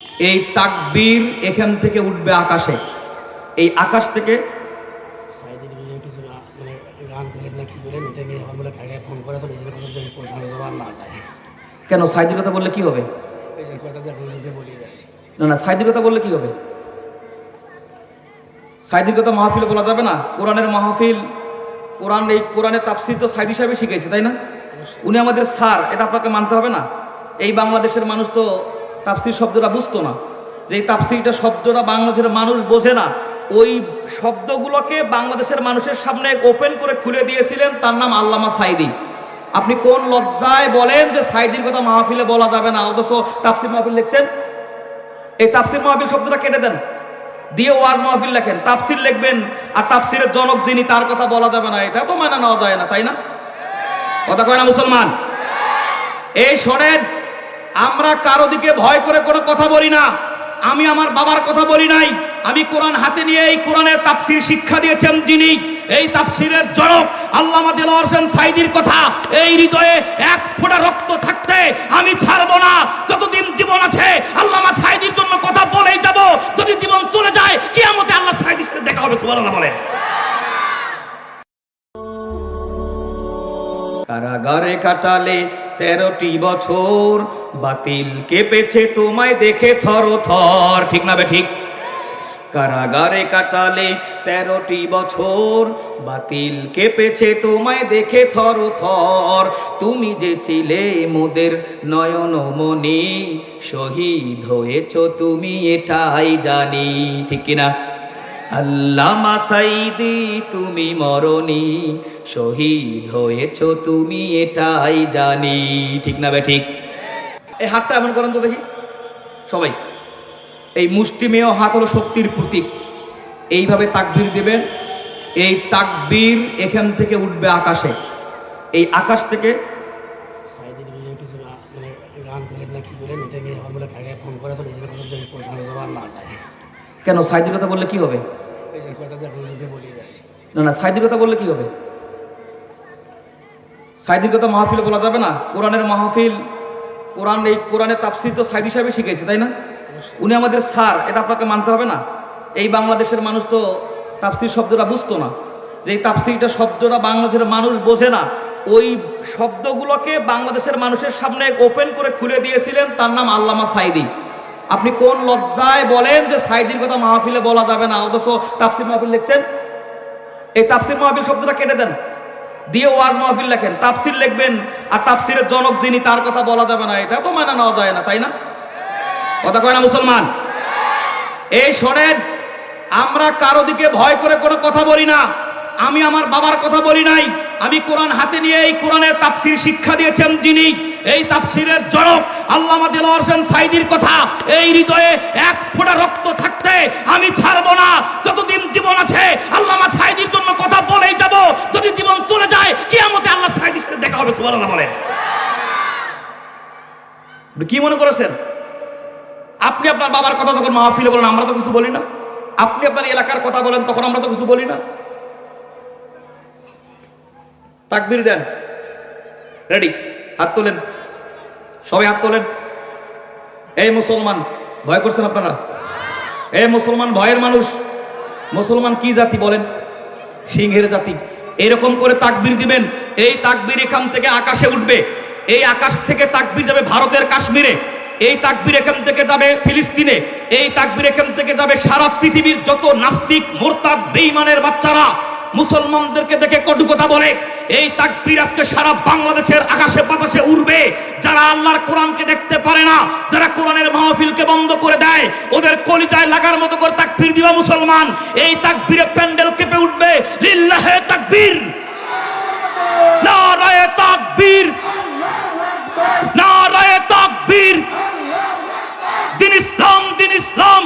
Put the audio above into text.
এই তাকবীর এখান থেকে উঠবে আকাশে। এই আকাশ থেকে মানে কেন সাইদির কথা বললে কি হবে? না না সাইদির কথা বললে কি হবে? সাইদির কথা মাহফিলে বলা যাবে না? কোরআনের মাহফিল কোরআন এই কোরআনের তাফসির তো সাইদ হিসাবে শিখেছে তাই না? উনি আমাদের স্যার এটা আপনাকে মানতে হবে না? এই বাংলাদেশের মানুষ তো তাফসির শব্দটা বুঝতো না। যে এই তাফসিরটা শব্দটা বাংলাদেশের মানুষ বোঝে না। ওই শব্দগুলোকে বাংলাদেশের মানুষের সামনে ওপেন করে খুলে দিয়েছিলেন, তার নাম আল্লামা সাইদি। আপনি কোন লজ্জায় বলেন যে সাইদির কথা মাহফিলে বলা যাবে না? অথচ তাফসির মাহফিল লিখছেন? এই তাফসির মাহফিল শব্দটা কেটে দেন। দিয়ে ওয়াজ মাহফিল লেখেন। তাফসির লিখবেন, আর তাফসিরের জনক যিনি, তার কথা বলা যাবে না। এটা তো মানা নেওয়া যায় না, তাই না? কথা কয় না মুসলমান? এই শোনেন আমরা কারও দিকে ভয় করে কোনো কথা বলি না। আমি আমার বাবার কথা বলি নাই। আমি কোরআন হাতে নিয়ে এই কোরআনের তাফসির শিক্ষা দিয়েছেন যিনি। এই তাফসিরের জনক দেলোয়ার হোসেন সাইদির কথা, এই হৃদয়ে এক ফোঁটা রক্ত থাকতে আমি ছাড়বো না। যতদিন জীবন আছে, আল্লামা সাইদির জন্য কথা বলেই যাব। যদি জীবন চলে যায়, কিয়ামতে আল্লাহ সাইদির সাথে দেখা হবে, সুবহানাল্লাহ বলে কারাগারে কাটালে তেরোটি বছর বাতিল কেঁপেছে তোমায় দেখে থর থর। ঠিক না বে ঠিক? কারাগারে কাটালে তেরোটি বছর বাতিল কেঁপেছে তোমায় দেখে থর থর। তুমি যে ছিলে মোদের নয়ন মনি শহীদ হয়েছ তুমি এটাই জানি। ঠিক কিনা? আল্লামা সাইদি, তুমি মরণি। শহীদ হয়েছ তুমি, এটাই জানি। ঠিক না বে, ঠিক? এই হাতটা এমন করেন তো দেখি। সবাই, এই মুষ্টিমেয় হাত হলো শক্তির প্রতীক। এইভাবে তাকবির দেবেন, এই তাকবির এখান থেকে উঠবে আকাশে। এই আকাশ থেকে মানে গান করেন না, কি করেন? এটা নিয়ে আমার ফোন করে তো নিজের কথা যে প্রশ্ন না কেন? সাইদির কথা বললে কি হবে? না না সাইদির কথা বললে কি হবে? সাইদির কথা মাহফিলে বলা যাবে না। কোরআনের মাহফিল কোরআন এই কোরআনের তাফসির তো সাইদ হিসাবে শিখেছে তাই না? উনি আমাদের স্যার এটা আপনাকে মানতে হবে না। এই বাংলাদেশের মানুষ তো তাফসির শব্দটা বুঝতো না। যে এই তাফসিরটা শব্দটা বাংলাদেশের মানুষ বোঝে না। ওই শব্দগুলোকে বাংলাদেশের মানুষের সামনে ওপেন করে খুলে দিয়েছিলেন তার নাম আল্লামা সাইদি। আপনি কোন লজ্জায় বলেন যে সাইদির কথা মাহফিলে বলা যাবে না? অথচ তাফসির মাহফিল লিখছেন? এই তাফসির মাহফিল শব্দটা কেটে দেন। দিয়ে ওয়াজ মাহফিল লেখেন। তাফসির লিখবেন আর তাফসিরের জনক যিনি, তার কথা বলা যাবে না। এটা তো মানা নেওয়া যায় না, তাই না? কথা কয় না মুসলমান? এই শোনেন, আমরা কারও দিকে ভয় করে কোনো কথা বলি না। আমি আমার বাবার কথা বলি নাই। আমি কোরআন হাতে নিয়ে এই কোরআনের তাপসির শিক্ষা দিয়েছেন যিনি। এই তাফসিরের জনক আল্লামা দেলোয়ার হোসেন সাইদির কথা, এই হৃদয়ে এক ফোঁটা রক্ত থাকতে আমি ছাড়বো না। যতদিন জীবন আছে, আল্লামা সাইদির জন্য কথা বলেই যাব। যদি জীবন চলে যায়, কিয়ামতে আল্লাহ সাইদির সাথে দেখা হবে, সুবহানাল্লাহ বলে কি মনে করেছেন? আপনি আপনার বাবার কথা যখন মাহফিলে বলেন, আমরা তো কিছু বলি না। আপনি আপনার এলাকার কথা বলেন, তখন আমরা তো কিছু বলি না। তাকবির দেন। রেডি। হাত তোলেন। সবাই হাত তোলেন। এই মুসলমান, ভয় করছেন আপনারা? এই মুসলমান, ভয়ের মানুষ। মুসলমান কি জাতি বলেন? সিংহের জাতি। এরকম করে তাকবির দিবেন, এই তাকবির এখান থেকে আকাশে উঠবে। এই আকাশ থেকে তাকবির যাবে ভারতের কাশ্মীরে। এই তাকবির এখান থেকে যাবে ফিলিস্তিনে। এই তাকবির এখান থেকে যাবে সারা পৃথিবীর যত নাস্তিক, মোরতাদ, বেঈমানের বাচ্চারা। মুসলমানদেরকে দেখে কটু কথা বলে, এই তাকবীর আজকে সারা বাংলাদেশের আকাশে বাতাসে উড়বে। যারা আল্লাহর কোরআনকে দেখতে পারে না, যারা কোরআনের মাহফিলকে বন্ধ করে দেয়, ওদের কলিজায় লাগার মতো করে তাকবীর দিবা মুসলমান। এই তাকবীরে প্যান্ডেল কেঁপে উঠবে। লিল্লাহে তাকবীর! নারায়ে তাকবীর! নারায়ে তাকবীর! দিন ইসলাম দিন ইসলাম!